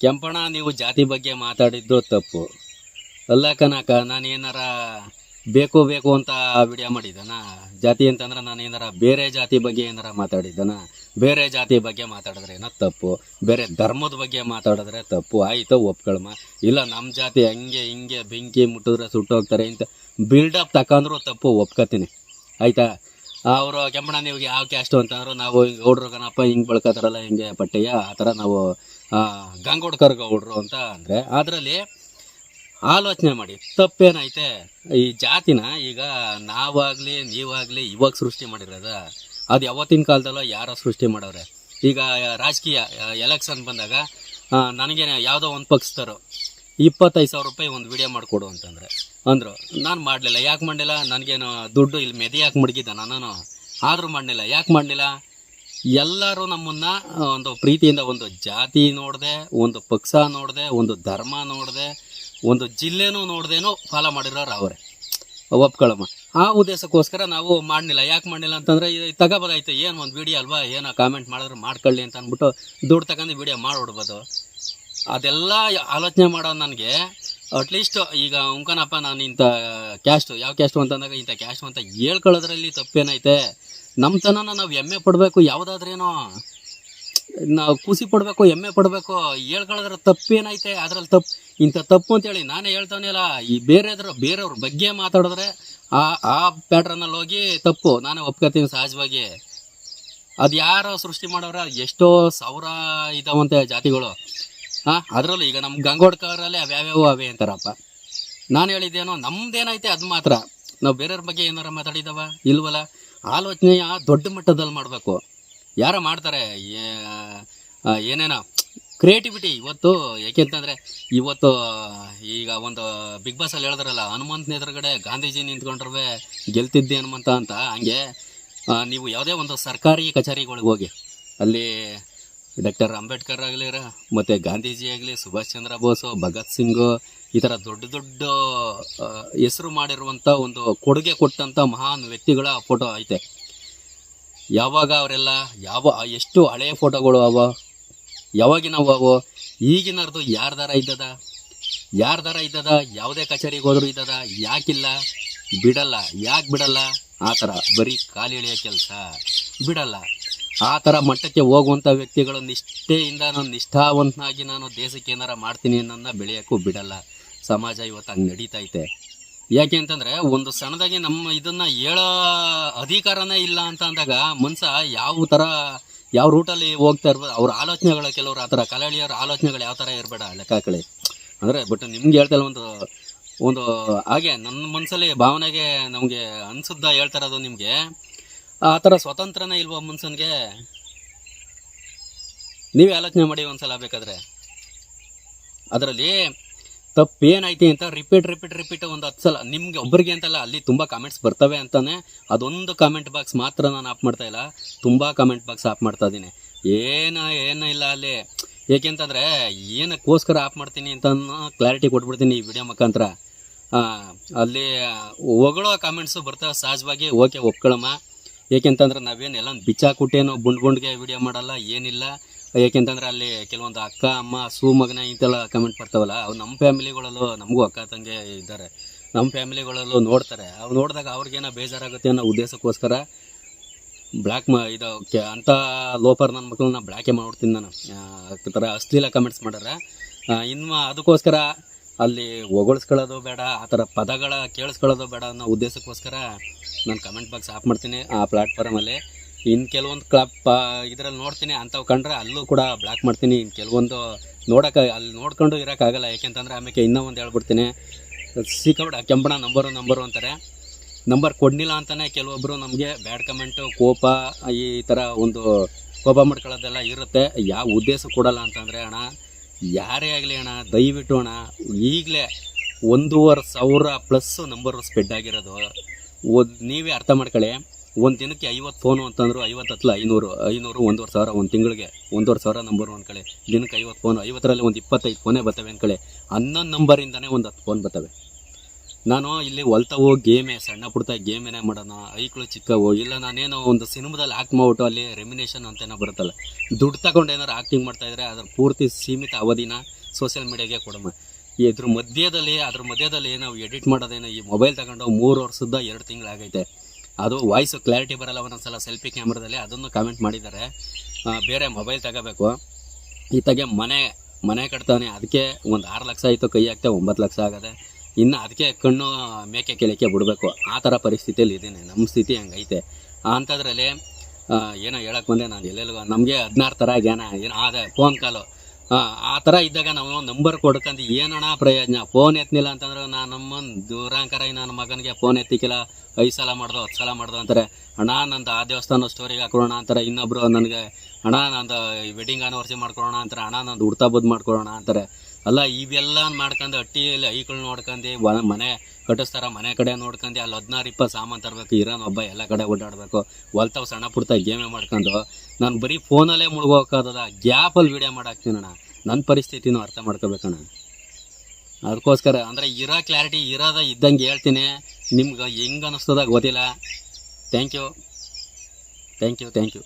ಕೆಂಪಣ ನೀವು ಜಾತಿ ಬಗ್ಗೆ ಮಾತಾಡಿದ್ದು ತಪ್ಪು. ಅಲ್ಲ ಕನಕ ನಾನು ಏನಾರ ಬೇಕು ಬೇಕು ಅಂತ ವಿಡಿಯೋ ಮಾಡಿದ್ದಾನ ಜಾತಿ ಅಂತಂದ್ರೆ ನಾನು ಏನಾರ ಬೇರೆ ಜಾತಿ ಬಗ್ಗೆ ಏನಾರ ಮಾತಾಡಿದ್ದಾನ? ಬೇರೆ ಜಾತಿ ಬಗ್ಗೆ ಮಾತಾಡಿದ್ರೆ ಏನೋ ತಪ್ಪು. ಬೇರೆ ಧರ್ಮದ ಬಗ್ಗೆ ಮಾತಾಡಿದ್ರೆ ತಪ್ಪು. ಆಯಿತು, ಒಪ್ಕೊಳ್ಮ. ಇಲ್ಲ ನಮ್ಮ ಜಾತಿ ಹಂಗೆ ಹಿಂಗೆ ಬೆಂಕಿ ಮುಟ್ಟಿದ್ರೆ ಸುಟ್ಟೋಗ್ತಾರೆ ಅಂತ ಬಿಲ್ಡಪ್ ತಕೊಂಡ್ರು ತಪ್ಪು, ಒಪ್ಕೋತೀನಿ. ಆಯ್ತಾ? ಅವರು ಕೆಂಪಣ್ಣ ನೀವು ಯಾವ ಕ್ಯಾಸ್ಟು ಅಂತಂದ್ರು ನಾವು ಹಿಂಗೆ ಗೌಡ್ರು ಕಣಪ್ಪ ಹಿಂಗೆ ಬೆಳ್ಕೊತಾರಲ್ಲ ಹಿಂಗೆ ಪಟ್ಟೆಯ ಆ ಥರ ನಾವು ಗಂಗೋಡ್ಕರ್ ಗೌಡ್ರು ಅಂತ ಅಂದರೆ ಅದರಲ್ಲಿ ಆಲೋಚನೆ ಮಾಡಿ. ತಪ್ಪೇನೈತೆ? ಈ ಜಾತಿನ ಈಗ ನಾವಾಗಲಿ, ನೀವಾಗಲಿ ಇವಾಗ ಸೃಷ್ಟಿ ಮಾಡಿರೋದ? ಅದು ಯಾವತ್ತಿನ ಕಾಲದಲ್ಲೋ ಯಾರೋ ಸೃಷ್ಟಿ ಮಾಡೋರೆ. ಈಗ ರಾಜಕೀಯ ಎಲೆಕ್ಷನ್ ಬಂದಾಗ ನನಗೆ ಯಾವುದೋ ಒಂದು ಪಕ್ಷದವರು ಇಪ್ಪತ್ತೈದು ಸಾವಿರ ರೂಪಾಯಿ ಒಂದು ವಿಡಿಯೋ ಮಾಡಿಕೊಡು ಅಂತಂದ್ರೆ. ಅಂದರು. ನಾನು ಮಾಡಲಿಲ್ಲ. ಯಾಕೆ ಮಾಡಲಿಲ್ಲ? ನನಗೇನು ದುಡ್ಡು ಇಲ್ಲಿ ಮೆದೆ ಯಾಕೆ ಮಡಗಿದ್ದ ನಾನು. ಆದರೂ ಮಾಡಲಿಲ್ಲ. ಯಾಕೆ ಮಾಡಲಿಲ್ಲ? ಎಲ್ಲರೂ ನಮ್ಮನ್ನು ಒಂದು ಪ್ರೀತಿಯಿಂದ ಒಂದು ಜಾತಿ ನೋಡಿದೆ, ಒಂದು ಪಕ್ಷ ನೋಡಿದೆ, ಒಂದು ಧರ್ಮ ನೋಡಿದೆ, ಒಂದು ಜಿಲ್ಲೆನೂ ನೋಡ್ದೇನೋ ಫಾಲೋ ಮಾಡಿರೋರು ಅವರೇ. ಒಪ್ಕೊಳ್ಳಮ್ಮ ಆ ಉದ್ದೇಶಕ್ಕೋಸ್ಕರ ನಾವು ಮಾಡಲಿಲ್ಲ. ಯಾಕೆ ಮಾಡಲಿಲ್ಲ ಅಂತಂದರೆ, ಇದು ತಗೋಬೋದಾಯ್ತು ಏನು ಒಂದು ವಿಡಿಯೋ ಅಲ್ವಾ? ಏನೋ ಕಾಮೆಂಟ್ ಮಾಡಿದ್ರೆ ಮಾಡ್ಕೊಳ್ಳಿ ಅಂತ ಅಂದ್ಬಿಟ್ಟು ದುಡ್ಡು ತಗೊಂಡು ವಿಡಿಯೋ ಮಾಡಿಬಿಡ್ಬೋದು. ಅದೆಲ್ಲ ಆಲೋಚನೆ ಮಾಡೋ ನನಗೆ ಅಟ್ಲೀಸ್ಟ್ ಈಗ ಉಂಕನಪ್ಪ ನಾನು ಇಂಥ ಕ್ಯಾಸ್ಟು ಯಾವ ಕ್ಯಾಸ್ಟು ಅಂತಂದಾಗ ಇಂಥ ಕ್ಯಾಸ್ಟು ಅಂತ ಹೇಳ್ಕೊಳ್ಳೋದ್ರಲ್ಲಿ ತಪ್ಪೇನೈತೆ? ನಮ್ಮತನನ ನಾವು ಹೆಮ್ಮೆ ಪಡಬೇಕು, ಯಾವುದಾದ್ರೇನೋ ನಾವು ಖುಷಿ ಪಡಬೇಕು, ಹೆಮ್ಮೆ ಪಡಬೇಕು, ಹೇಳ್ಕೊಳ್ಳೋದ್ರ ತಪ್ಪೇನೈತೆ? ಅದ್ರಲ್ಲಿ ತಪ್ಪು ಇಂಥ ತಪ್ಪು ಅಂತೇಳಿ ನಾನೇ ಹೇಳ್ತಾವನಿಲ್ಲ ಈ ಬೇರೆದ್ರ, ಬೇರೆಯವ್ರ ಬಗ್ಗೆ ಮಾತಾಡಿದ್ರೆ ಆ ಆ ಪ್ಯಾಟ್ರನಲ್ಲಿ ಹೋಗಿ ತಪ್ಪು. ನಾನೇ ಒಪ್ಕೋತೀನಿ ಸಹಜವಾಗಿ. ಅದು ಯಾರೋ ಸೃಷ್ಟಿ ಮಾಡೋರ, ಎಷ್ಟೋ ಸಾವಿರ ಇದಾವಂತೆ ಜಾತಿಗಳು. ಹಾಂ ಅದರಲ್ಲೂ ಈಗ ನಮ್ಮ ಗಂಗೋಡ್ಕರಲ್ಲಿ ಅವ್ಯಾವ್ಯಾವ ಅವೆ ಅಂತಾರಪ್ಪ. ನಾನು ಹೇಳಿದ್ದೇನೋ ನಮ್ದೇನೈತೆ ಅದು ಮಾತ್ರ. ನಾವು ಬೇರೆಯವ್ರ ಬಗ್ಗೆ ಏನಾರ ಮಾತಾಡಿದವ? ಇಲ್ವಲ್ಲ? ಆಲೋಚನೆಯ ದೊಡ್ಡ ಮಟ್ಟದಲ್ಲಿ ಮಾಡಬೇಕು. ಯಾರ ಮಾಡ್ತಾರೆ? ಏನೇನೋ. ಕ್ರಿಯೇಟಿವಿಟಿ ಇವತ್ತು ಯಾಕೆಂತಂದರೆ ಇವತ್ತು, ಈಗ ಒಂದು ಬಿಗ್ ಬಾಸ್ ಅಲ್ಲಿ ಹೇಳಿದ್ರಲ್ಲ, ಹನುಮಂತನ ಎದುರುಗಡೆ ಗಾಂಧೀಜಿ ನಿಂತ್ಕೊಂಡ್ರವೆ, ಗೆಲ್ತಿದ್ದೆ ಹನುಮಂತ ಅಂತ, ಹಂಗೆ ನೀವು ಯಾವುದೇ ಒಂದು ಸರ್ಕಾರಿ ಕಚೇರಿಗಳಿಗೆ ಹೋಗಿ, ಅಲ್ಲಿ ಡಾಕ್ಟರ್ ಅಂಬೇಡ್ಕರ್ ಆಗಲಿ ಮತ್ತು ಗಾಂಧೀಜಿ ಆಗಲಿ, ಸುಭಾಷ್ ಚಂದ್ರ ಬೋಸು, ಭಗತ್ ಸಿಂಗು, ಈ ಥರ ದೊಡ್ಡ ದೊಡ್ಡ ಹೆಸರು ಮಾಡಿರುವಂಥ ಒಂದು ಕೊಡುಗೆ ಕೊಟ್ಟಂಥ ಮಹಾನ್ ವ್ಯಕ್ತಿಗಳ ಫೋಟೋ ಐತೆ. ಯಾವಾಗ ಅವರೆಲ್ಲ, ಯಾವ, ಎಷ್ಟು ಹಳೆಯ ಫೋಟೋಗಳು ಅವ, ಯಾವಾಗಿನವು ಅವು, ಈಗಿನರ್ದು ಯಾರ್ದಾರ ಇದ್ದದ ಯಾರ್ದಾರ ಇದ್ದದ, ಯಾವುದೇ ಕಚೇರಿಗೆ ಹೋದರೂ ಇದ್ದದ, ಯಾಕಿಲ್ಲ, ಬಿಡಲ್ಲ, ಯಾಕೆ ಬಿಡಲ್ಲ, ಆ ಥರ ಬರೀ ಕಾಲು ಎಳೆಯೋ ಕೆಲಸ, ಬಿಡಲ್ಲ. ಆ ಥರ ಮಟ್ಟಕ್ಕೆ ಹೋಗುವಂಥ ವ್ಯಕ್ತಿಗಳು ನಿಷ್ಠೆಯಿಂದ ನಾನು ನಿಷ್ಠಾವಂತನಾಗಿ ನಾನು ದೇಶಕ್ಕೆ ಏನಾರ ಮಾಡ್ತೀನಿ ಅನ್ನೋದನ್ನ ಬೆಳೆಯೋಕ್ಕೂ ಬಿಡಲ್ಲ. ಸಮಾಜ ಇವತ್ತು ಹಂಗೆ ನಡೀತೈತೆ ಯಾಕೆ ಅಂತಂದರೆ ಒಂದು ಸಣ್ಣದಾಗಿ ನಮ್ಮ ಇದನ್ನು ಹೇಳೋ ಅಧಿಕಾರನೇ ಇಲ್ಲ ಅಂತ ಅಂದಾಗ ಮನುಷ್ಯ ಯಾವ ಥರ ಯಾವ ರೂಟಲ್ಲಿ ಹೋಗ್ತಾ ಇರ್ಬೋದು, ಅವ್ರ ಆಲೋಚನೆಗಳು ಕೆಲವರು ಆ ಥರ ಕಲಾಳಿಯವ್ರ ಆಲೋಚನೆಗಳು ಯಾವ ಥರ ಇರಬೇಡ ಲೆಕ್ಕಾಕಳಿ. ಅಂದರೆ ಬಟ್ ನಿಮ್ಗೆ ಹೇಳ್ತಲ್ಲ ಒಂದು ಒಂದು ಹಾಗೆ ನನ್ನ ಮನಸ್ಸಲ್ಲಿ ಭಾವನೆಗೆ ನಮಗೆ ಅನ್ಸುದ್ದ ಹೇಳ್ತಾ ಇರೋದು ನಿಮಗೆ ಆ ಥರ ಸ್ವತಂತ್ರನೇ ಇಲ್ವಾ ಮನ್ಸನ್ಗೆ? ನೀವೇ ಆಲೋಚನೆ ಮಾಡಿ ಒಂದ್ಸಲ ಬೇಕಾದ್ರೆ. ಅದರಲ್ಲಿ ತಪ್ಪೇನೈತಿ ಅಂತ ರಿಪೀಟ್ ರಿಪೀಟ್ ರಿಪೀಟ್ ಒಂದು ಹತ್ತು ಸಲ. ನಿಮ್ಗೆ ಒಬ್ಬರಿಗೆ ಅಂತಲ್ಲ, ಅಲ್ಲಿ ತುಂಬ ಕಾಮೆಂಟ್ಸ್ ಬರ್ತವೆ ಅಂತಾನೆ ಅದೊಂದು ಕಾಮೆಂಟ್ ಬಾಕ್ಸ್ ಮಾತ್ರ ನಾನು ಆಫ್ ಮಾಡ್ತಾ ಇಲ್ಲ. ತುಂಬ ಕಾಮೆಂಟ್ ಬಾಕ್ಸ್ ಆಫ್ ಮಾಡ್ತಾ ಇದ್ದೀನಿ ಏನು, ಏನ ಇಲ್ಲ ಅಲ್ಲಿ. ಏಕೆಂತಂದರೆ, ಏನಕ್ಕೋಸ್ಕರ ಆಫ್ ಮಾಡ್ತೀನಿ ಅಂತ ಕ್ಲಾರಿಟಿ ಕೊಟ್ಬಿಡ್ತೀನಿ ಈ ವಿಡಿಯೋ ಮುಖಾಂತರ. ಅಲ್ಲಿ ಹೊಗಳೋ ಕಾಮೆಂಟ್ಸು ಬರ್ತವೆ ಸಹಜವಾಗಿ. ಓಕೆ ಒಪ್ಕೊಳಮ್ಮ ಏಕೆಂತಂದ್ರೆ ನಾವೇನು ಎಲ್ಲ ಬಿಚ್ಚಾಕುಟ್ಟೇನೋ ಬುಂಡ್ ಬುಂಡ್ಗೆ ವಿಡಿಯೋ ಮಾಡಲ್ಲ, ಏನಿಲ್ಲ. ಏಕೆಂತಂದ್ರೆ ಅಲ್ಲಿ ಕೆಲವೊಂದು ಅಕ್ಕ, ಅಮ್ಮ ಸೂ ಮಗನ ಇಂತೆಲ್ಲ ಕಮೆಂಟ್ ಬರ್ತಾವಲ್ಲ, ಅವ್ರು ನಮ್ಮ ಫ್ಯಾಮಿಲಿಗಳಲ್ಲೂ ನಮಗೂ ಅಕ್ಕ, ತಂಗಿ ಇದ್ದಾರೆ. ನಮ್ಮ ಫ್ಯಾಮಿಲಿಗಳಲ್ಲೂ ನೋಡ್ತಾರೆ. ಅವ್ರು ನೋಡಿದಾಗ ಅವ್ರಿಗೇನೋ ಬೇಜಾರಾಗುತ್ತೆ ಅನ್ನೋ ಉದ್ದೇಶಕ್ಕೋಸ್ಕರ ಬ್ಲ್ಯಾಕ್ ಮಾ ಇದು ಕೆ ಅಂಥ ಲೋಪರ್ ನನ್ನ ಮಕ್ಕಳನ್ನ ಬ್ಲ್ಯಾಕೇ ಮಾಡ್ಬಿಡ್ತೀನಿ ನಾನು. ಆ ಥರ ಅಶ್ಲೀಲ ಕಮೆಂಟ್ಸ್ ಮಾಡ್ಯಾರ. ಇನ್ನು ಅದಕ್ಕೋಸ್ಕರ ಅಲ್ಲಿ ಹೊಗಳ್ಸ್ಕೊಳ್ಳೋದು ಬೇಡ, ಆ ಥರ ಪದಗಳ ಕೇಳಿಸ್ಕೊಳ್ಳೋದು ಬೇಡ ಅನ್ನೋ ಉದ್ದೇಶಕ್ಕೋಸ್ಕರ ನಾನು ಕಮೆಂಟ್ ಬಾಕ್ಸ್ ಆಫ್ ಮಾಡ್ತೀನಿ, ಆ ಪ್ಲಾಟ್ಫಾರ್ಮಲ್ಲಿ ಇನ್ನು ಕೆಲವೊಂದು ಕ್ಲಬ್ ಇದರಲ್ಲಿ ನೋಡ್ತೀನಿ, ಅಂಥವು ಕಂಡ್ರೆ ಅಲ್ಲೂ ಕೂಡ ಬ್ಲಾಕ್ ಮಾಡ್ತೀನಿ. ಇನ್ನು ಕೆಲವೊಂದು ನೋಡೋಕೆ, ಅಲ್ಲಿ ನೋಡ್ಕೊಂಡು ಇರೋಕ್ಕಾಗಲ್ಲ. ಯಾಕೆಂತಂದ್ರೆ ಆಮೇಲೆ ಇನ್ನೂ ಒಂದು ಹೇಳ್ಬಿಡ್ತೀನಿ. ಸಿಕ್ಕಾಬಿಡ ಕೆಂಪಣ ನಂಬರು ನಂಬರು ಅಂತಾರೆ. ನಂಬರ್ ಕೊಡ್ಲಿಲ್ಲ ಅಂತಲೇ ಕೆಲವೊಬ್ಬರು ನಮಗೆ ಬ್ಯಾಡ್ ಕಮೆಂಟು ಕೋಪ, ಈ ಥರ ಒಂದು ಕೋಪ ಮಾಡ್ಕೊಳ್ಳೋದೆಲ್ಲ ಇರುತ್ತೆ. ಯಾವ ಉದ್ದೇಶ ಕೊಡಲ್ಲ ಅಂತಂದರೆ, ಅಣ್ಣ, ಯಾರೇ ಆಗಲಿ ಅಣ್ಣ, ದಯವಿಟ್ಟು ಅಣ್ಣ, ಈಗಲೇ ಒಂದೂವರೆ ಸಾವಿರ ಪ್ಲಸ್ಸು ನಂಬರು ಸ್ಪ್ರೆಡ್ ಆಗಿರೋದು. ಒಂದು ನೀವೇ ಅರ್ಥ ಮಾಡ್ಕೊಳ್ಳಿ. ಒಂದು ದಿನಕ್ಕೆ ಐವತ್ತು ಫೋನು ಅಂತಂದ್ರು ಐವತ್ತು ಹತ್ತಲ ಐನೂರು ಐನೂರು, ಒಂದೂವರೆ ಸಾವಿರ, ಒಂದು ತಿಂಗಳಿಗೆ ಒಂದೂವರೆ ಸಾವಿರ ನಂಬರು ಅಂದ್ಕೊಳ್ಳಿ ದಿನಕ್ಕೆ ಐವತ್ತು ಫೋನು ಐವತ್ತರಲ್ಲಿ ಒಂದು ಇಪ್ಪತ್ತೈದು ಫೋನೇ ಬರ್ತವೆ ಅಂದ್ಕೊಳ್ಳಿ ಹನ್ನೊಂದು ನಂಬರಿಂದನೇ ಒಂದು ಹತ್ತು ಫೋನ್ ಬರ್ತವೆ. ನಾನು ಇಲ್ಲಿ ಹೊಲ್ತವು ಗೇಮೇ ಸಣ್ಣ ಪುಟ್ಟ ಗೇಮೇನೆ ಮಾಡೋಣ, ಐಕ್ಳು ಚಿಕ್ಕವು, ಇಲ್ಲ ನಾನೇನೋ ಒಂದು ಸಿನಿಮಾದಲ್ಲಿ ಆಕ್ಟ್ ಮಾಡ್ಬಿಟ್ಟು ಅಲ್ಲಿ ರೆಮಿನೇಷನ್ ಅಂತೇನೋ ಬರುತ್ತಲ್ಲ. ದುಡ್ಡು ತಗೊಂಡು ಏನಾರು ಮಾಡ್ತಾ ಇದ್ರೆ ಅದ್ರ ಪೂರ್ತಿ ಸೀಮಿತ ಅವಧಿನ ಸೋಷಿಯಲ್ ಮೀಡಿಯಾಗೆ ಕೊಡಮ್ಮ ಇದ್ರ ಮಧ್ಯದಲ್ಲಿ, ಅದ್ರ ಮಧ್ಯದಲ್ಲಿ ನಾವು ಎಡಿಟ್ ಮಾಡೋದೇನೋ, ಈ ಮೊಬೈಲ್ ತಗೊಂಡು ಮೂರು ವರ್ಷದ ಎರಡು ತಿಂಗಳಾಗೈತೆ. ಅದು ವಾಯ್ಸ್ ಕ್ಲಾರಿಟಿ ಬರಲ್ಲ, ಒಂದೊಂದ್ಸಲ ಸೆಲ್ಫಿ ಕ್ಯಾಮ್ರಾದಲ್ಲಿ ಅದನ್ನು ಕಾಮೆಂಟ್ ಮಾಡಿದ್ದಾರೆ. ಬೇರೆ ಮೊಬೈಲ್ ತಗೋಬೇಕು. ಈತಗೆ ಮನೆ ಮನೆ ಕಟ್ತಾನೆ, ಅದಕ್ಕೆ ಒಂದು ಆರು ಲಕ್ಷ ಆಯಿತು, ಕೈ ಆಗ್ತಾ ಒಂಬತ್ತು ಲಕ್ಷ ಆಗದೆ. ಇನ್ನು ಅದಕ್ಕೆ ಕಣ್ಣು ಮೇಕೆ ಕೆಳಕ್ಕೆ ಬಿಡಬೇಕು. ಆ ಥರ ಪರಿಸ್ಥಿತಿಯಲ್ಲಿ ಇದ್ದೀನಿ ನಮ್ಮ ಸ್ಥಿತಿ ಹಂಗೈತೆ. ಅಂಥದ್ರಲ್ಲಿ ಏನೋ ಹೇಳಕ್ಕೆ ಬಂದೆ ನಾನು ಎಲ್ಲೆಲ್ಲೋ ನಮಗೆ ಹದಿನಾರು ಥರ ಜ್ಞಾನ, ಏನೋ ಅದೇ ಫೋನ್ ಕಾಲು ಆ, ತರ ಇದ್ದಾಗ ನಾವು ನಂಬರ್ ಕೊಡ್ಕಂದು ಏನಣ್ಣ ಪ್ರಯೋಜನ? ಫೋನ್ ಎತ್ತಿಲ್ಲ ಅಂತಂದ್ರೆ ನಾನು ನಮ್ಮ ದೂರಾಂಕರ ನನ್ನ ಮಗನಿಗೆ ಫೋನ್ ಎತ್ತಿಕ್ಕಿಲ್ಲ. ಐದು ಸಲ ಮಾಡ್ದು ಹತ್ತು ಸಲ ಮಾಡ್ದು ಅಂತಾರೆ. ಅಣ್ಣ ನಂದು ಆ ದೇವಸ್ಥಾನ ಸ್ಟೋರಿಗೆ ಹಾಕೊಳ್ಳೋಣ ಅಂತಾರೆ. ಇನ್ನೊಬ್ರು ನನಗೆ ಅಣ್ಣ ನಂದು ವೆಡ್ಡಿಂಗ್ ಆನಿವರ್ಸರಿ ಮಾಡ್ಕೊಳ್ಳೋಣ ಅಂತಾರೆ. ಅಣ್ಣ ನಂದು ಹುಡ್ತಾ ಬದ್ ಮಾಡ್ಕೊಳ್ಳೋಣ ಅಂತಾರೆ. ಅಲ್ಲ, ಇವೆಲ್ಲ ಮಾಡ್ಕೊಂಡು ಹಟ್ಟಿಯಲ್ಲಿ ಐಗಳು ನೋಡ್ಕೊಂಡು ಮನೆ ಕಟ್ಟಿಸ್ತಾರ, ಮನೆ ಕಡೆ ನೋಡ್ಕೊಂಡು, ಅಲ್ಲಿ ಹದಿನಾರು ಇಪ್ಪತ್ತು ಸಾಮಾನು ತರಬೇಕು, ಇರೋನ್ ಒಬ್ಬ ಎಲ್ಲ ಕಡೆ ಓಡಾಡಬೇಕು, ಹೊಲ್ತಾವ್ ಸಣ್ಣ ಪುಟ್ಟ ಗೇಮೇ ಮಾಡ್ಕೊಂಡು, ನಾನು ಬರೀ ಫೋನಲ್ಲೇ ಮುಳುಗೋಕಾದದ, ಗ್ಯಾಪಲ್ಲಿ ವೀಡಿಯೋ ಮಾಡಾಕ್ತೀನಣ್ಣ ನನ್ನ ಪರಿಸ್ಥಿತಿನೂ ಅರ್ಥ ಮಾಡ್ಕೋಬೇಕಣ್ಣ. ಅದಕ್ಕೋಸ್ಕರ, ಅಂದರೆ ಇರೋ ಕ್ಲಾರಿಟಿ ಇರೋದ ಇದ್ದಂಗೆ ಹೇಳ್ತೀನಿ. ನಿಮ್ಗೆ ಹೆಂಗೆ ಅನ್ನಿಸ್ತದ ಗೊತ್ತಿಲ್ಲ. Thank you thank you thank you